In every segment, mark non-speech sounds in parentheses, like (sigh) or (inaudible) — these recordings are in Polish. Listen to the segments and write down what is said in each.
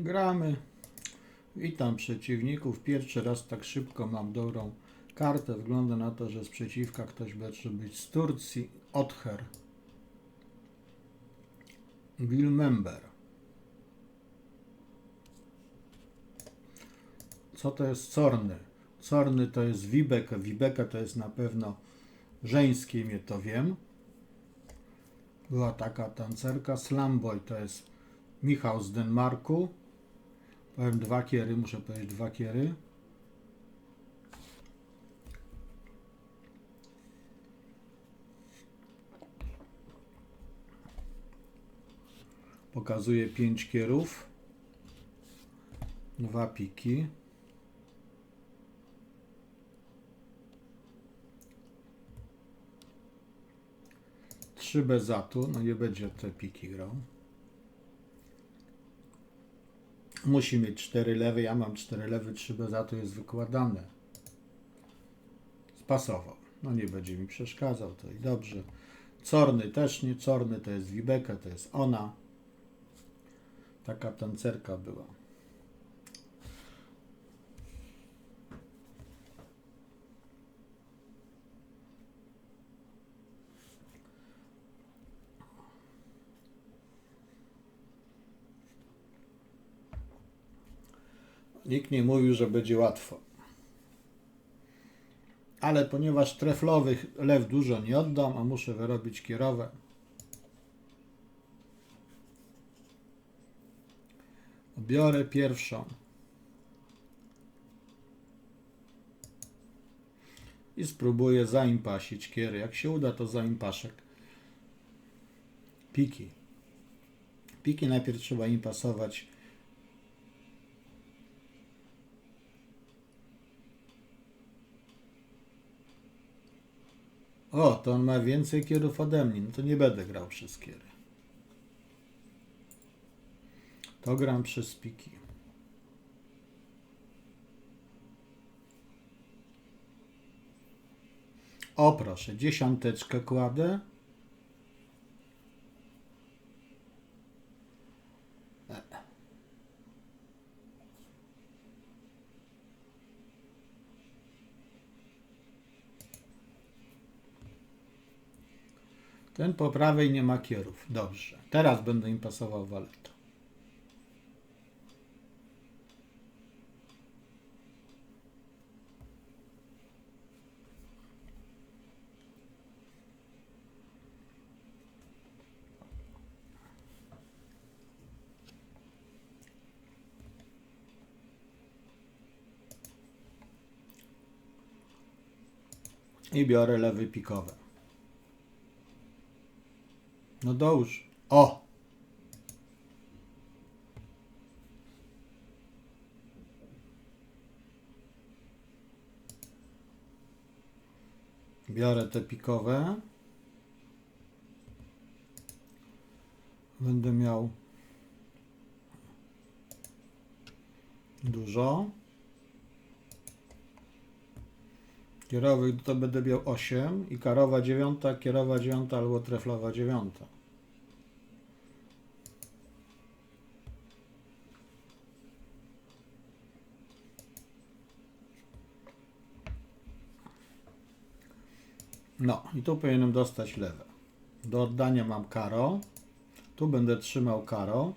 Gramy. Witam przeciwników. Pierwszy raz tak szybko mam dobrą kartę. Wygląda na to, że z przeciwka ktoś będzie być z Turcji. Other. Wilmember. Co to jest Corny? Corny to jest Wibeke. Wibeke to jest na pewno żeńskie imię, to wiem. Była taka tancerka. Slamboy to jest Michał z Denmarku. Powiem dwa kiery, muszę powiedzieć dwa kiery. Pokazuję pięć kierów. Dwa piki. Trzy bez zatu, no nie będzie te piki grał. Musi mieć cztery lewy, ja mam cztery lewy, trzy bez zatu jest wykładane. Spasował. No nie będzie mi przeszkadzał, to i dobrze. Corny też nie, Corny to jest Wibeka, to jest ona. Taka tancerka była. Nikt nie mówił, że będzie łatwo. Ale ponieważ treflowych lew dużo nie oddam, a muszę wyrobić kierowe, biorę pierwszą. I spróbuję zaimpasić kiery. Jak się uda, to zaimpaszek. Piki. Piki najpierw trzeba impasować O, to on ma więcej kierów ode mnie. No to nie będę grał przez kiery. To gram przez piki. O proszę, dziesiąteczkę kładę. Ten po prawej nie ma kierów. Dobrze. Teraz będę im pasował waletą. I biorę lewy pikowe. No dołóż. O! Biorę te pikowe. Będę miał dużo. Kierowych to będę miał 8 i karowa dziewiąta, kierowa dziewiąta albo treflowa dziewiąta. No i tu powinienem dostać lewe. Do oddania mam karo. Tu będę trzymał karo.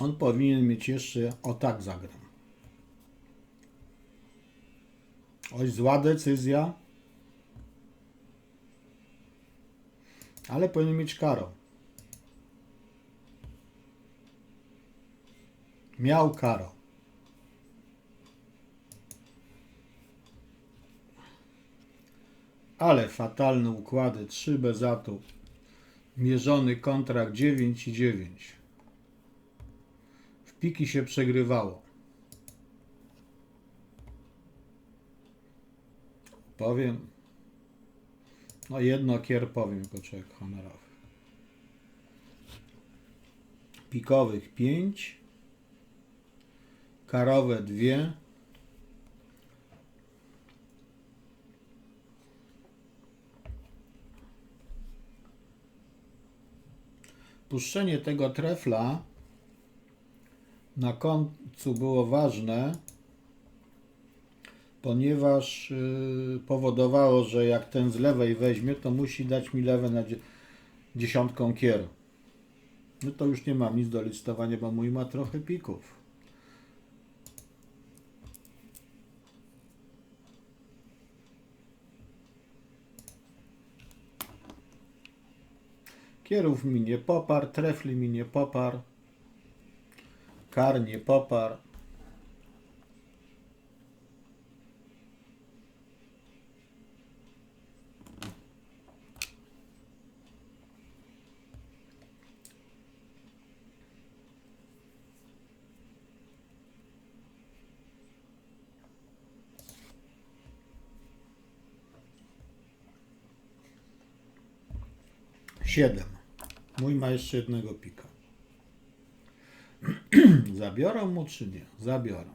On powinien mieć jeszcze o tak zagram. Oj, zła decyzja. Ale powinien mieć karo. Miał karo. Ale fatalne układy. 3 bez atu. Mierzony kontrakt 9 i 9 Piki się przegrywało. Powiem. No jedno kier powiem koczek honorowy. Pikowych 5. Karowe 2. Puszczenie tego trefla na końcu było ważne, ponieważ yy, powodowało, że jak ten z lewej weźmie, to musi dać mi lewe na dzie- dziesiątką kier. No to już nie mam nic do listowania, bo mój ma trochę pików. Kierów mi nie poparł, trefli mi nie poparł, kar nie poparł. Siedem. Mój ma jeszcze jednego pika. Zabiorą mu czy nie? Zabiorą.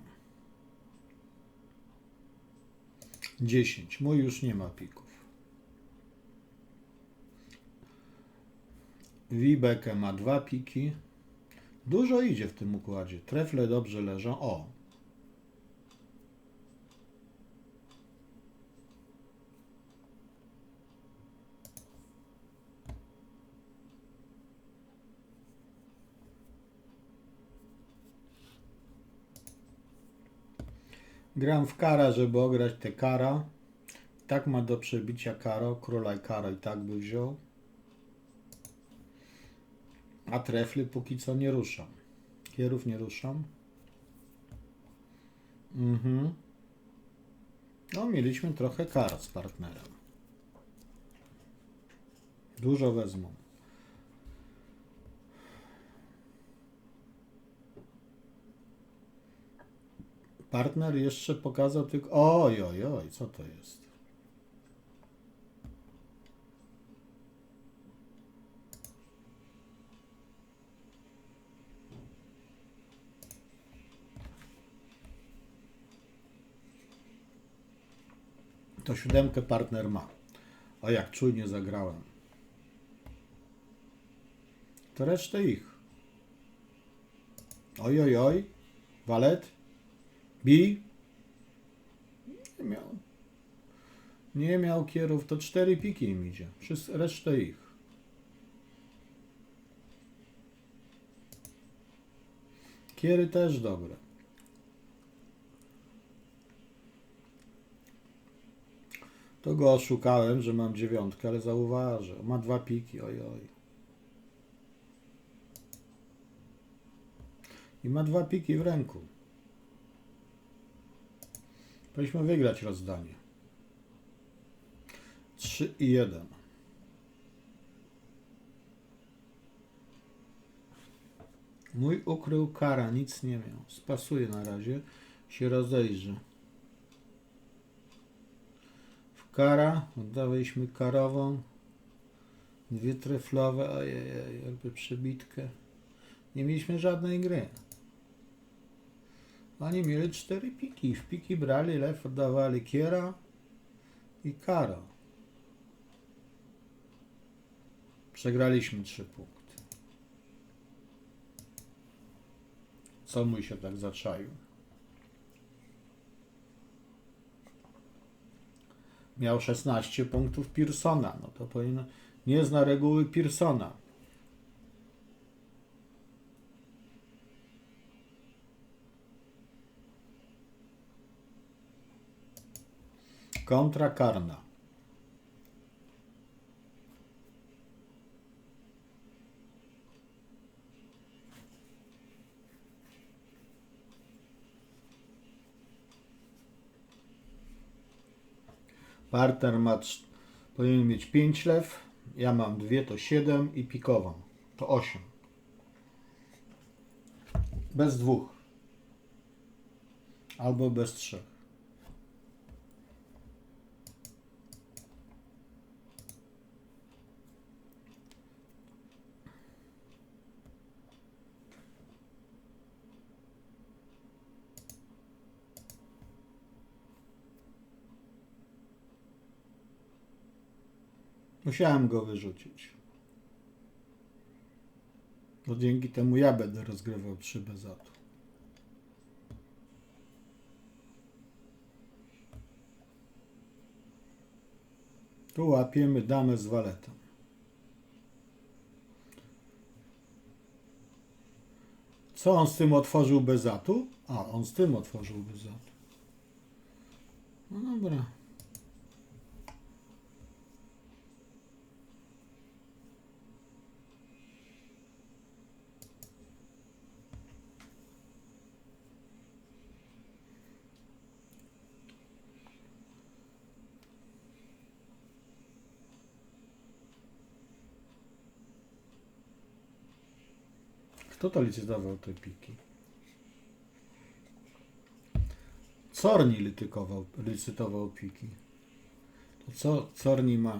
10. Mój już nie ma pików. Wibeke ma dwa piki. Dużo idzie w tym układzie. Trefle dobrze leżą. O. Gram w kara, żeby ograć te kara. Tak ma do przebicia karo. Króla i karo i tak by wziął. A trefly póki co nie ruszam. Kierów nie ruszam. Mhm. No, mieliśmy trochę kar z partnerem. Dużo wezmą. Partner jeszcze pokazał tylko. Oj, oj, oj, co to jest? To siódemkę partner ma. O jak czujnie zagrałem. To resztę ich. Oj, oj, oj. Walet. Bi. Nie miał. Nie miał kierów, to cztery piki im idzie. Resztę ich. Kiery też dobre. To go oszukałem, że mam dziewiątkę, ale zauważył. Ma dwa piki, oj, oj. I ma dwa piki w ręku. Powinniśmy wygrać rozdanie. 3 i 1. Mój ukrył kara, nic nie miał. Spasuje na razie, się rozejrzy. W kara, oddawaliśmy karową. Dwie treflowe, ojej, jakby przebitkę. Nie mieliśmy żadnej gry. Oni mieli cztery piki. W piki brali lew, oddawali kiera i kara. Przegraliśmy trzy punkty. Co mój się tak zaczaił? Miał 16 punktów Pearsona. No to powinno. Nie zna reguły Pearsona. Kontra karna. Partner ma, powinien mieć 5 lew, ja mam dwie, to 7 i pikową, to 8. Bez dwóch. Albo bez trzech. Musiałem go wyrzucić. Bo dzięki temu ja będę rozgrywał 3 bezatu. Tu łapiemy damę z waletą. Co on z tym otworzył bezatu? A, on z tym otworzył bezatu. No dobra. Kto to licytował te piki? Corni licytował piki. To co Corni ma?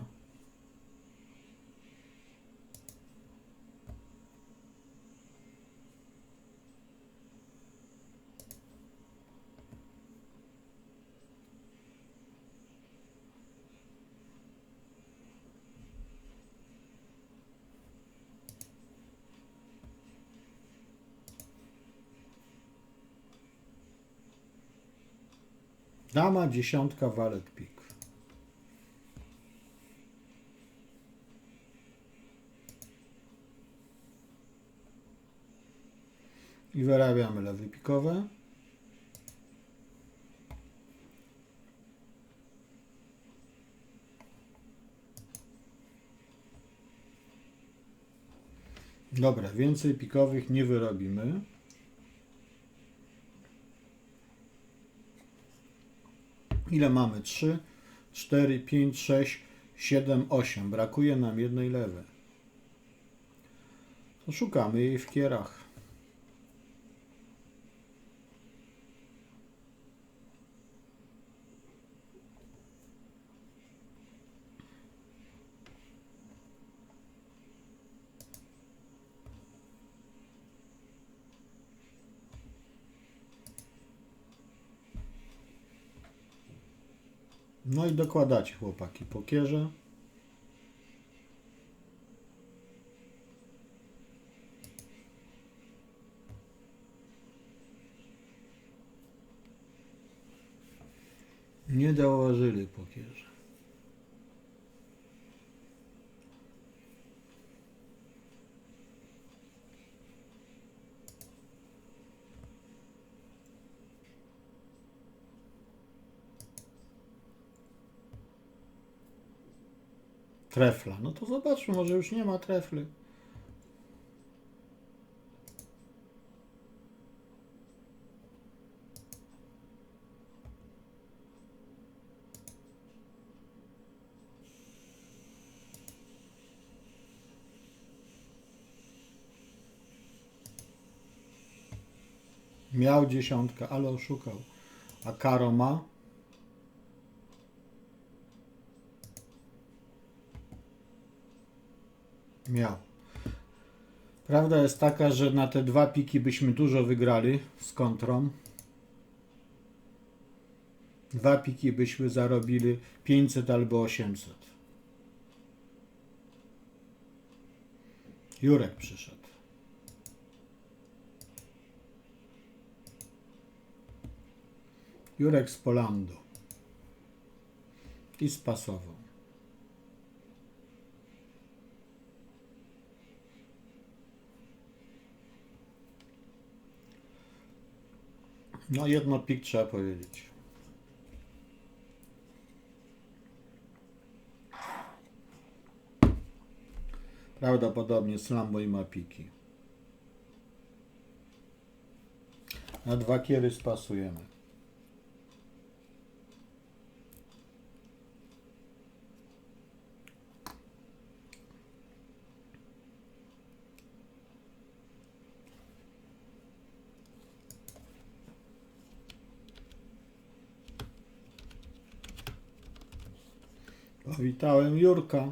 Dama, dziesiątka, walet, pik. I wyrabiamy lewy pikowe. Dobra, więcej pikowych nie wyrobimy. Ile mamy? 3, 4, 5, 6, 7, 8. Brakuje nam jednej lewej. To szukamy jej w kierach. No i dokładacie chłopaki po kierze. Nie dołożyli po Trefla. No to zobaczmy, może już nie ma trefly. Miał dziesiątkę, ale oszukał. A Karo ma? Miał. Prawda jest taka, że na te dwa piki byśmy dużo wygrali z kontrą. Dwa piki byśmy zarobili 500 albo 800. Jurek przyszedł. Jurek z Polandu. I spasował. No jedno pik trzeba powiedzieć. Prawdopodobnie Slamboy ma piki. Na dwa kiery spasujemy. Powitałem Jurka.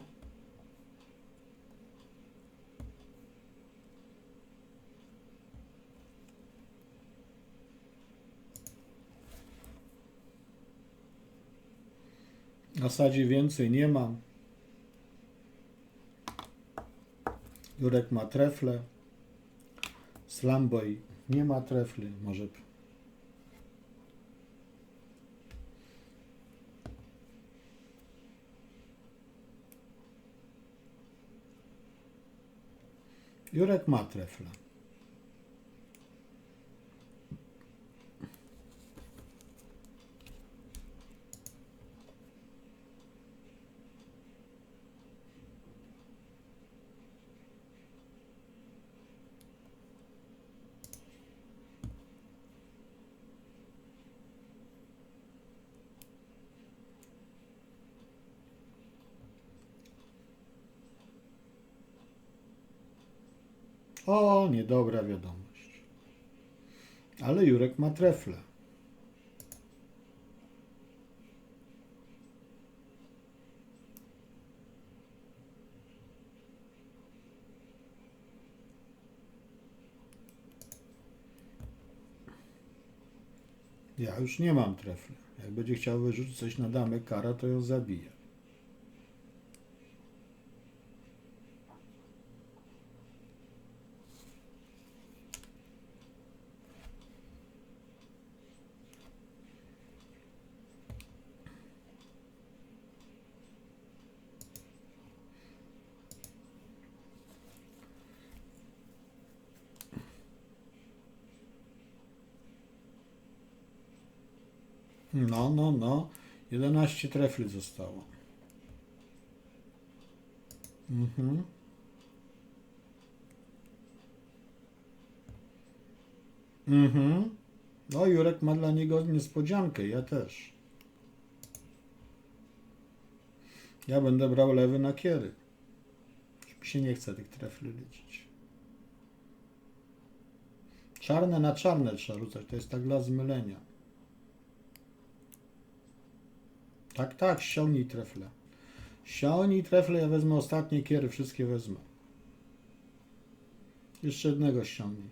W zasadzie więcej nie mam. Jurek ma trefle. Slamboy nie ma trefli. Może Jurek ma trefle. O, niedobra wiadomość. Ale Jurek ma trefle. Ja już nie mam trefle. Jak będzie chciał wyrzucić coś na damę kara, to ją zabije. No, no, no. 11 trefli zostało. Mhm. Mhm. No, Jurek ma dla niego niespodziankę, ja też. Ja będę brał lewy na kiery. Mi się nie chce tych trefli liczyć. Czarne na czarne trzeba rzucać, to jest tak dla zmylenia. Tak, tak, ściągnij trefle. Ściągnij trefle, ja wezmę ostatnie kiery, wszystkie wezmę. Jeszcze jednego ściągnij.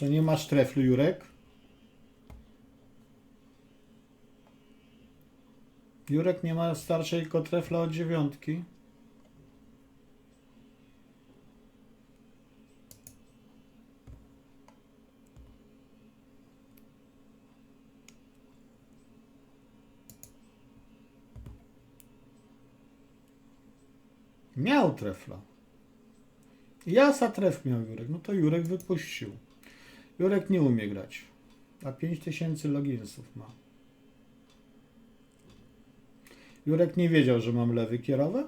To nie masz treflu, Jurek? Jurek nie ma starszego trefla od dziewiątki. Miał trefla. Jasa tref miał Jurek. No to Jurek wypuścił. Jurek nie umie grać. A 5000 loginsów ma. Jurek nie wiedział, że mam lewy kierowy?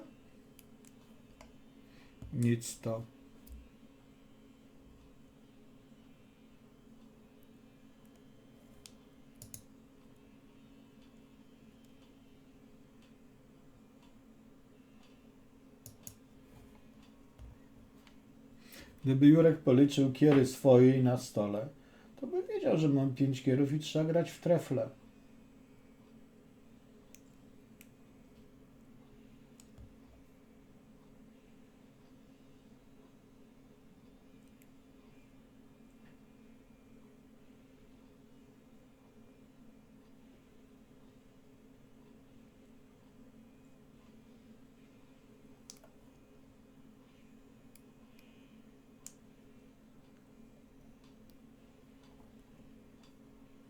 Nic to. Gdyby Jurek policzył kiery swojej na stole, to by wiedział, że mam pięć kierów i trzeba grać w trefle.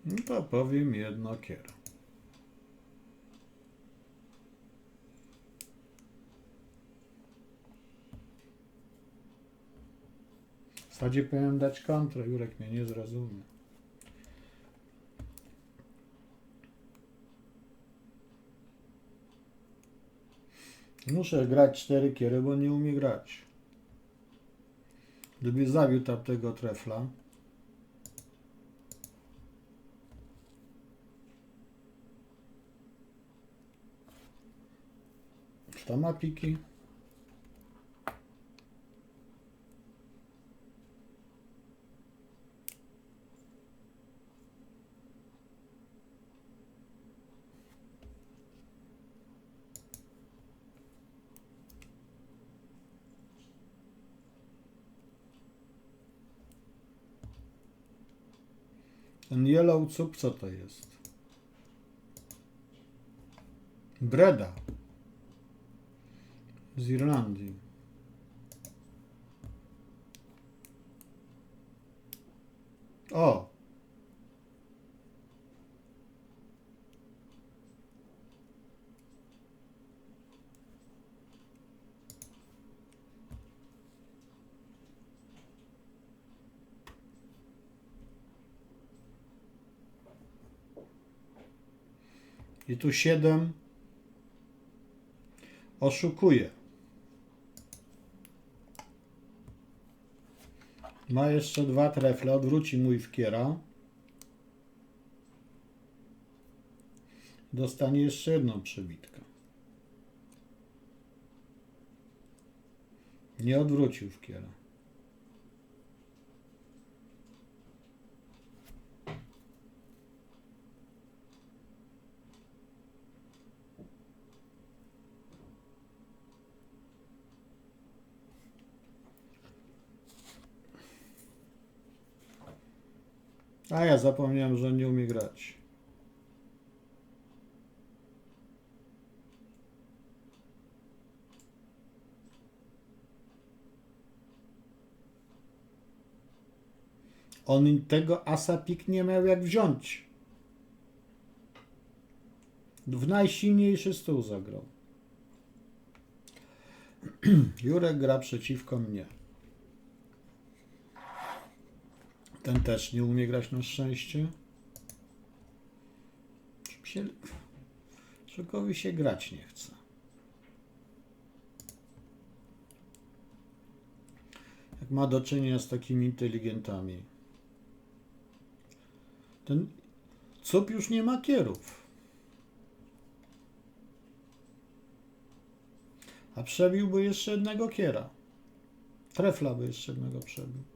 No to powiem jedno kiero. W zasadzie powinien dać kontrę, Jurek mnie nie zrozumie. Muszę grać cztery kiery, bo nie umie grać. Gdyby zabił tamtego trefla, To ma piki. Ten yellow cup co to jest? Breda. Z Irlandii. O! I tu 7 oszukuje. Ma jeszcze dwa trefle, odwróci mój wkiera. Dostanie jeszcze jedną przebitkę. Nie odwrócił wkiera. A ja zapomniałem, że nie umie grać. On tego asa pik nie miał jak wziąć. W najsilniejszy stół zagrał. (clears throat) Jurek gra przeciwko mnie. Ten też nie umie grać na szczęście. Czym się... Się grać nie chce. Jak ma do czynienia z takimi inteligentami. Ten cup już nie ma kierów. A przebiłby jeszcze jednego kiera. Trefla by jeszcze jednego przebił.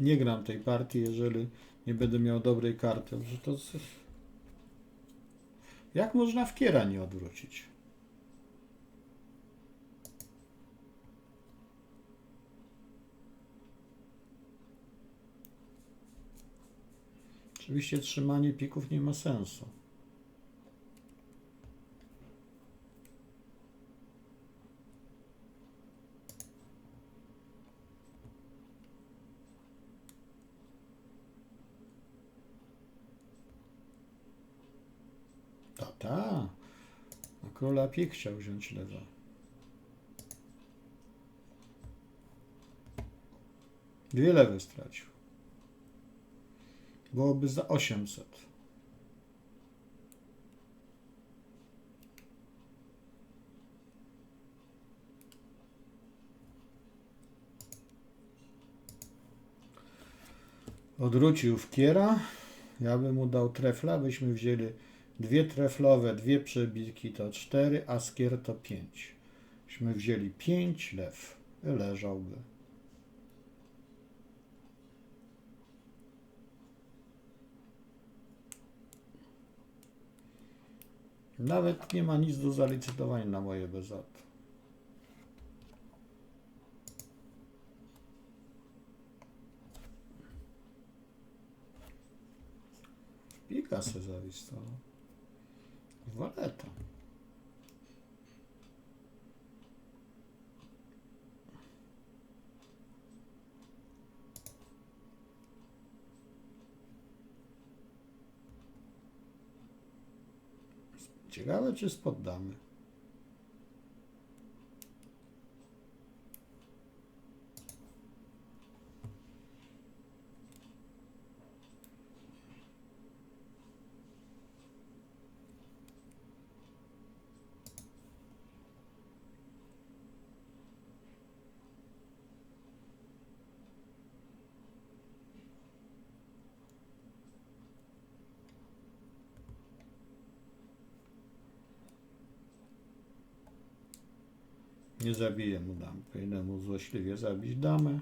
Nie gram tej partii, jeżeli nie będę miał dobrej karty. Że to... Jak można w kiera nie odwrócić? Oczywiście trzymanie pików nie ma sensu. Ta, ta. A króla pik chciał wziąć lewa. Dwie lewe stracił. Byłoby za 800. Odwrócił w kiera. Ja bym mu dał trefla, byśmy wzięli dwie treflowe, dwie przebitki to cztery, a skier to pięć. Byśmy wzięli pięć lew. Leżałby. Nawet nie ma nic do zalicytowania na moje bezat. Pika se zawisła. Waleta. Ciekawe, czy spoddamy. Nie zabiję mu dam. Powinienem mu złośliwie zabić damę.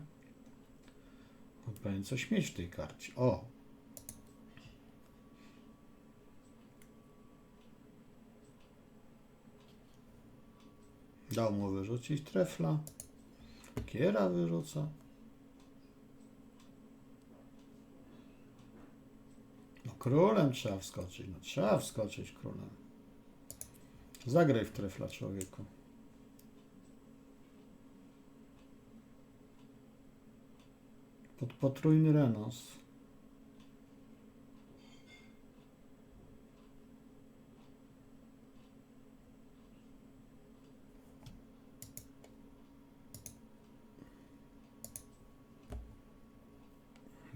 On powinien coś mieć w tej karcie. O! Dał mu wyrzucić trefla. Kiera wyrzuca. No królem trzeba wskoczyć. No trzeba wskoczyć królem. Zagraj w trefla człowieku. Pod potrójny renos.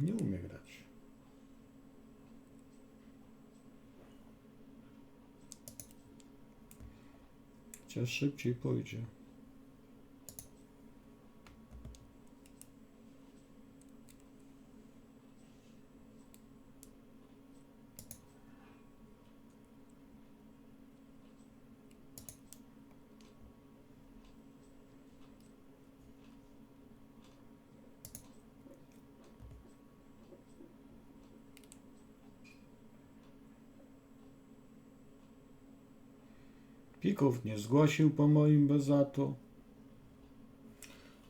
Nie umie grać. Chociaż szybciej pójdzie. Pików nie zgłosił po moim bezatu.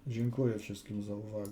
Dziękuję wszystkim za uwagę.